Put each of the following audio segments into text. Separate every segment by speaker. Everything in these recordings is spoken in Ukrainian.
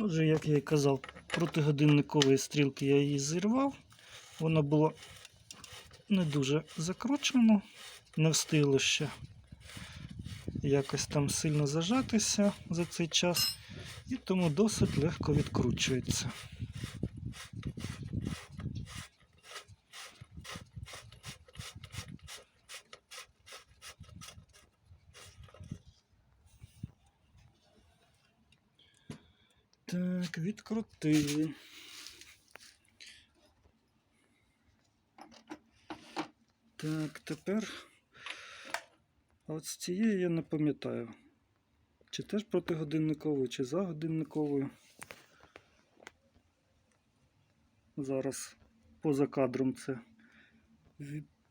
Speaker 1: Отже, як я і казав, протигодинникової стрілки я її зірвав. Вона була не дуже закручена, не встигло ще якось там сильно зажатися за цей час, і тому досить легко відкручується. Так, відкрутили. Так, тепер. От з цієї я не пам'ятаю. Чи теж проти годинникової, чи за годинниковою. Зараз поза кадром це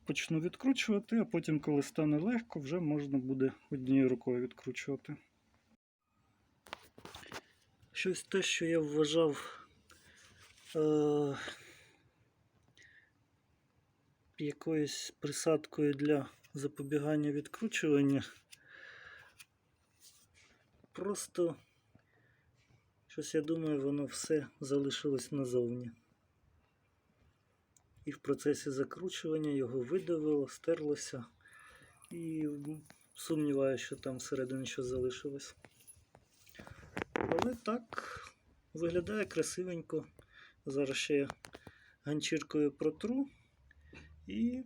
Speaker 1: почну відкручувати, а потім, коли стане легко, вже можна буде однією рукою відкручувати. Щось те, що я вважав е- якоюсь присадкою для запобігання відкручування. Просто щось я думаю, воно все залишилось назовні. І в процесі закручування його видавило, стерлося. І сумніваюся, що там всередині щось залишилось. Але так виглядає красивенько. Зараз ще я ганчіркою протру. І,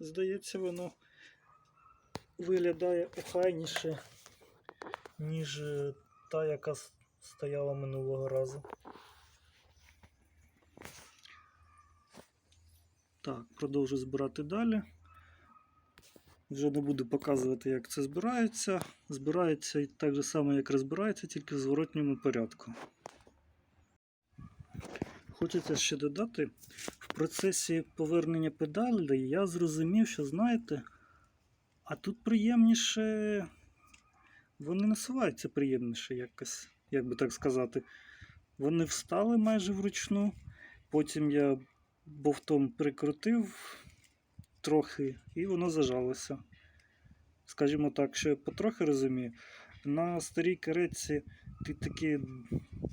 Speaker 1: здається, воно виглядає охайніше, ніж е, та, яка стояла минулого разу. Так, продовжу збирати далі. Вже не буду показувати, як це збирається. Збирається так же само, як розбирається, тільки в зворотньому порядку. Хочеться ще додати, в процесі повернення педалей я зрозумів, що знаєте, а тут приємніше, вони насуваються приємніше якось, як би так сказати. Вони встали майже вручну, потім я бовтом прикрутив трохи і воно зажалося. Скажімо так, що я потрохи розумію, на старій каретці ти таки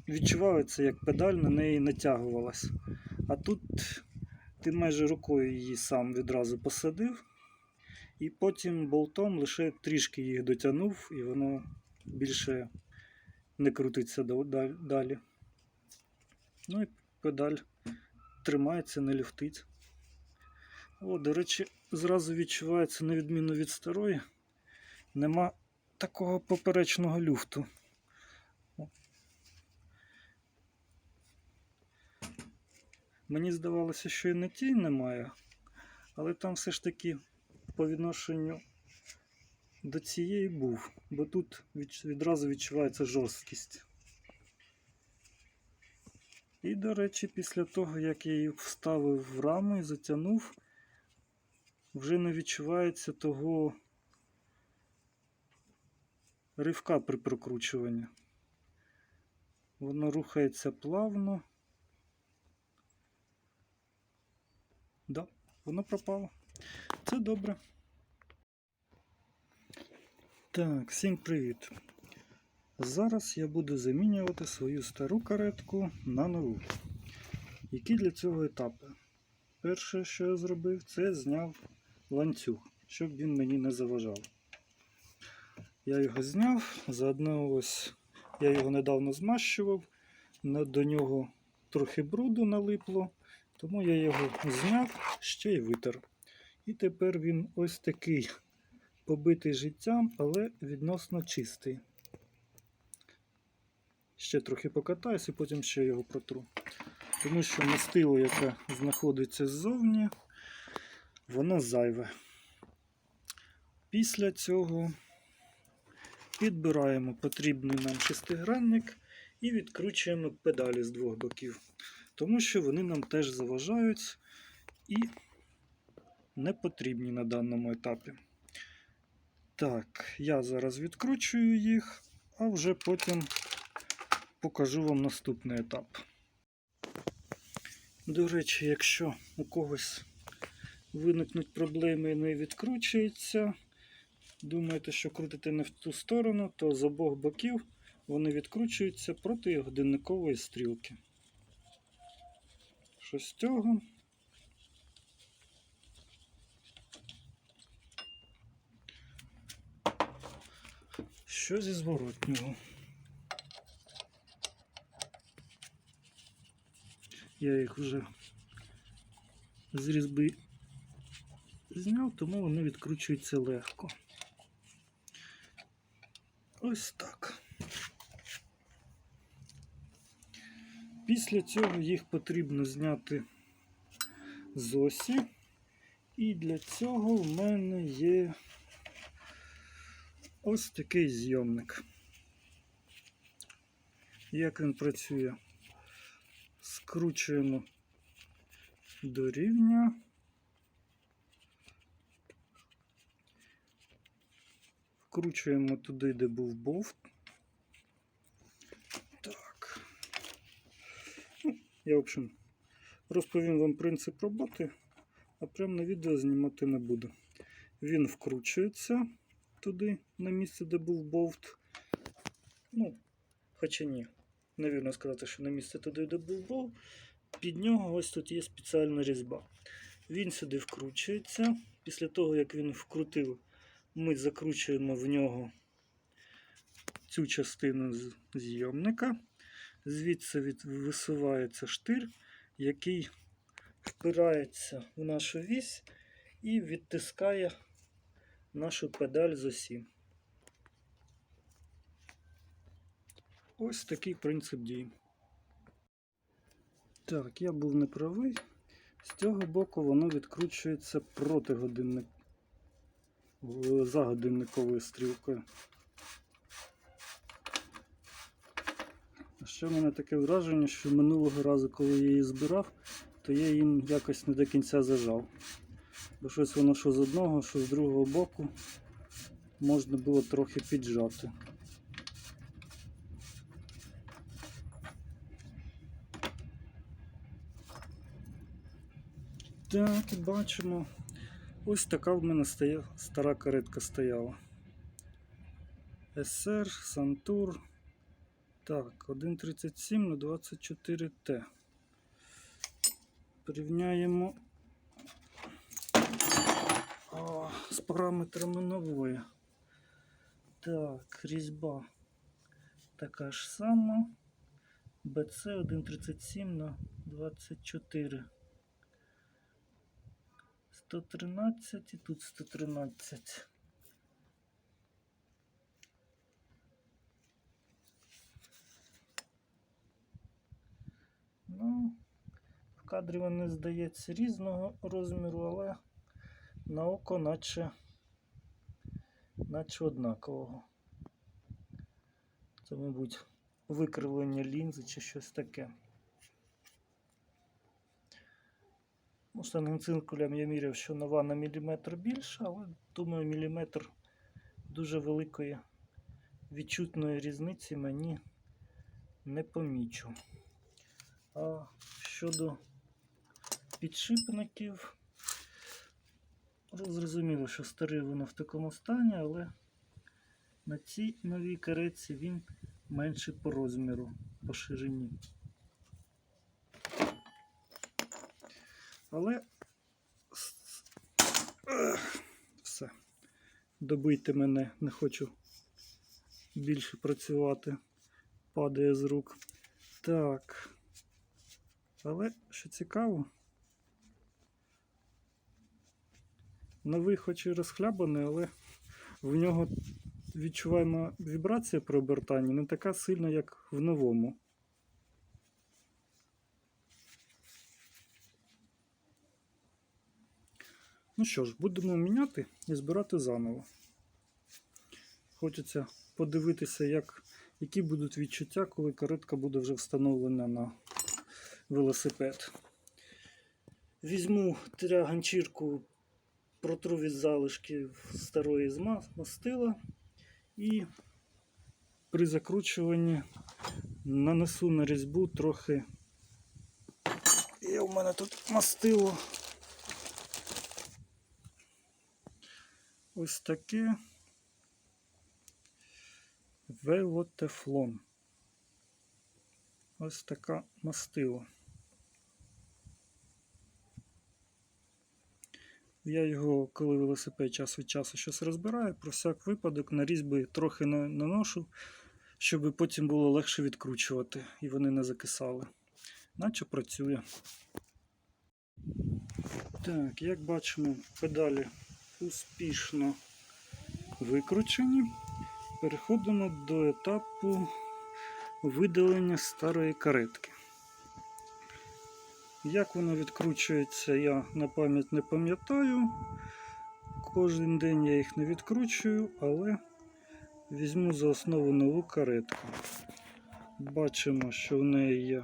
Speaker 1: відчувається, як педаль на неї натягувалась. А тут ти майже рукою її сам відразу посадив, і потім болтом лише трішки їх дотягнув, і воно більше не крутиться далі. Ну і педаль тримається, не люфтить. О, до речі, зразу відчувається, на відміну від старої, нема такого поперечного люфту. Мені здавалося, що і на тій немає, але там все ж таки по відношенню до цієї був, бо тут відразу відчувається жорсткість. І, до речі, після того, як я її вставив в раму і затягнув, вже не відчувається того ривка при прокручуванні. Воно рухається плавно. Да, воно пропало. Це добре. Так, всім привіт. Зараз я буду замінювати свою стару каретку на нову. Які для цього етапи? Перше, що я зробив, це зняв ланцюг, щоб він мені не заважав. Я його зняв, заодно ось я його недавно змащував, до нього трохи бруду налипло, тому я його зняв, ще й витер. І тепер він ось такий побитий життям, але відносно чистий. Ще трохи покатаюся і потім ще його протру. Тому що мастило, яке знаходиться ззовні, воно зайве. Після цього підбираємо потрібний нам шестигранник і відкручуємо педалі з двох боків, тому що вони нам теж заважають і не потрібні на даному етапі. Так, я зараз відкручую їх, а вже потім покажу вам наступний етап. До речі, якщо у когось виникнуть проблеми і не відкручується, думаєте, що крутите не в ту сторону, то з обох боків вони відкручуються проти годинникової стрілки. Що з цього? Що зі зворотнього? Я їх вже з різьби зняв, тому вони відкручуються легко. Ось так. Після цього їх потрібно зняти з осі. І для цього в мене є ось такий зйомник. Як він працює? Скручуємо до рівня. Вкручуємо туди, де був бовт. Так. Ну, я, в общем, розповім вам принцип роботи, а прямо на відео знімати не буду. Він вкручується туди, на місце, де був бовт. Ну, хоча ні. Навірно сказати, що на місце туди, де був бовт. Під нього ось тут є спеціальна різьба. Він сюди вкручується. Після того, як він вкрутив, ми закручуємо в нього цю частину зйомника. Звідси від- висувається штир, який впирається в нашу вісь і відтискає нашу педаль з осі. Ось такий принцип дії. Так, я був неправий. З цього боку воно відкручується проти годинник... за годинниковою стрілкою. Ще в мене таке враження, що минулого разу, коли я її збирав, то я їм якось не до кінця зажав. Бо щось воно що з одного, що з другого боку можна було трохи піджати. Так, бачимо. Ось така в мене стоя... стара каретка стояла. СР, Сантур. Так, 1.37 на 24Т. Порівняємо О, з параметрами нової. Так, різьба така ж сама. BC 1.37 на 24. 113 і тут 113. Ну, в кадрі вони здається різного розміру, але на око наче, наче однакового. Це, мабуть, викривлення лінзи чи щось таке. Ну, Штанним цинкулем я міряв, що нова на міліметр більша, але думаю, міліметр дуже великої відчутної різниці мені не помічу. А щодо підшипників, зрозуміло, що старий воно в такому стані, але на цій новій кареці він менший по розміру, по ширині. Але все. Добийте мене, не хочу більше працювати. Падає з рук. Так. Але що цікаво, новий хоч і розхлябаний, але в нього відчуваємо вібрація при обертанні не така сильна, як в новому. Ну що ж, будемо міняти і збирати заново. Хочеться подивитися, як, які будуть відчуття, коли каретка буде вже встановлена на велосипед. Візьму ганчірку, протру від залишків старої мастила і при закручуванні нанесу на різьбу трохи. Є у мене тут мастило. Ось таке. Велотефлон. Ось така мастила. Я його, коли велосипед час від часу щось розбираю, про всяк випадок на різьби трохи на- наношу, щоб потім було легше відкручувати і вони не закисали. Наче працює. Так, як бачимо, педалі успішно викручені. Переходимо до етапу видалення старої каретки. Як воно відкручується, я на пам'ять не пам'ятаю. Кожен день я їх не відкручую, але візьму за основу нову каретку. Бачимо, що в неї є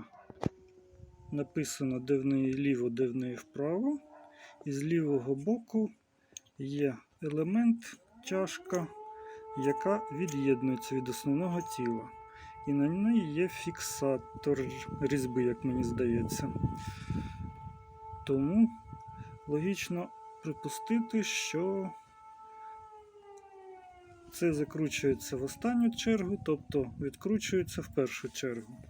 Speaker 1: написано, де в неї ліво, де в неї вправо. І з лівого боку є елемент чашка, яка від'єднується від основного тіла. І на неї є фіксатор різьби, як мені здається. Тому логічно припустити, що це закручується в останню чергу, тобто відкручується в першу чергу.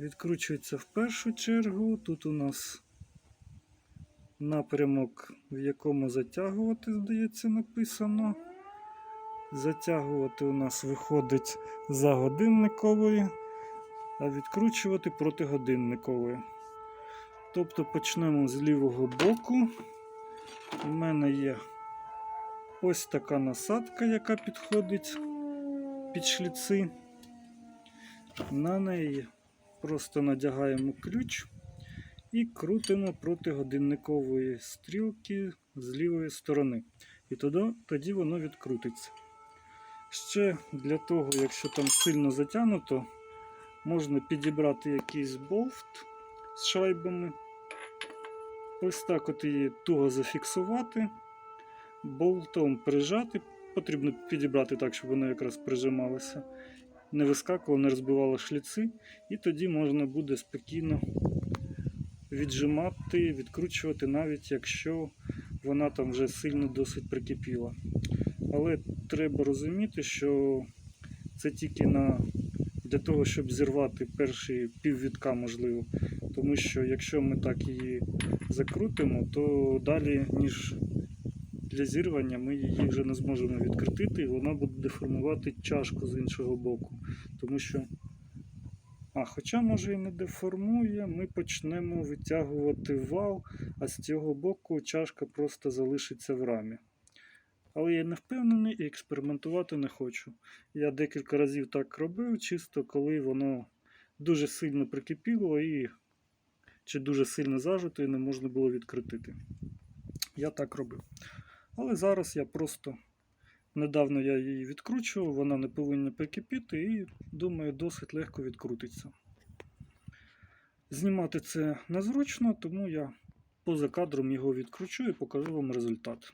Speaker 1: Відкручується в першу чергу. Тут у нас напрямок, в якому затягувати, здається, написано. Затягувати у нас виходить за годинникової, а відкручувати проти годинникової. Тобто почнемо з лівого боку. У мене є ось така насадка, яка підходить під шліци. На неї просто надягаємо ключ і крутимо проти годинникової стрілки з лівої сторони. І тоді, тоді воно відкрутиться. Ще для того, якщо там сильно затягнуто, можна підібрати якийсь болт з шайбами. Ось так от її туго зафіксувати, болтом прижати. Потрібно підібрати так, щоб воно якраз прижималося, не вискакувало, не розбивало шліци, і тоді можна буде спокійно віджимати, відкручувати, навіть якщо вона там вже сильно досить прикипіла. Але треба розуміти, що це тільки на, для того, щоб зірвати перші піввідка, можливо. Тому що якщо ми так її закрутимо, то далі, ніж для зірвання, ми її вже не зможемо відкрутити, і вона буде деформувати чашку з іншого боку. Тому що, а хоча може і не деформує, ми почнемо витягувати вал, а з цього боку чашка просто залишиться в рамі. Але я не впевнений і експериментувати не хочу. Я декілька разів так робив, чисто коли воно дуже сильно прикипіло і чи дуже сильно зажито і не можна було відкритити. Я так робив. Але зараз я просто недавно я її відкручував, вона не повинна прикипіти і думаю, досить легко відкрутиться. Знімати це незручно, тому я поза кадром його відкручу і покажу вам результат.